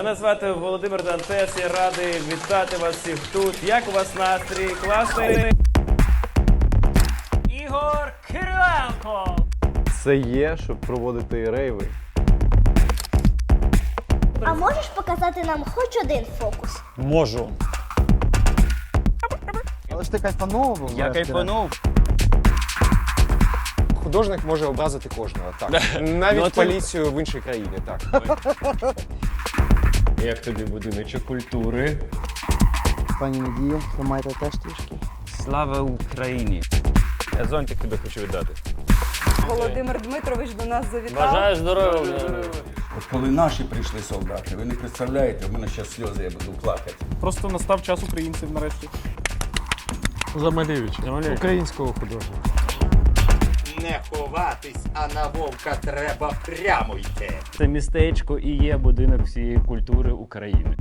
Мене звати Володимир Дантес. Я радий вітати вас всіх тут. Як у вас настрій? Класний? Ігор Кириленко. Це є, щоб проводити рейви. А можеш показати нам хоч один фокус? Можу. Але ж ти кайфанув. Я кайфанув. Художник може образити кожного, так. Навіть Ну, поліцію в іншій країні, так. Як тобі будиночок культури? Пані Надію, ви маєте теж трішки. Слава Україні! Я зонтик тобі хочу віддати. Володимир Дмитрович до нас завітав. Бажаю здоров'я! От коли наші прийшли солдати, ви не представляєте, у мене зараз сльози, я буду плакати. Просто настав час українців нарешті. Замалєвич. Українського художника. Не ховатись, а на вовка треба прямо йти. Це містечко і є будинок всієї культури України.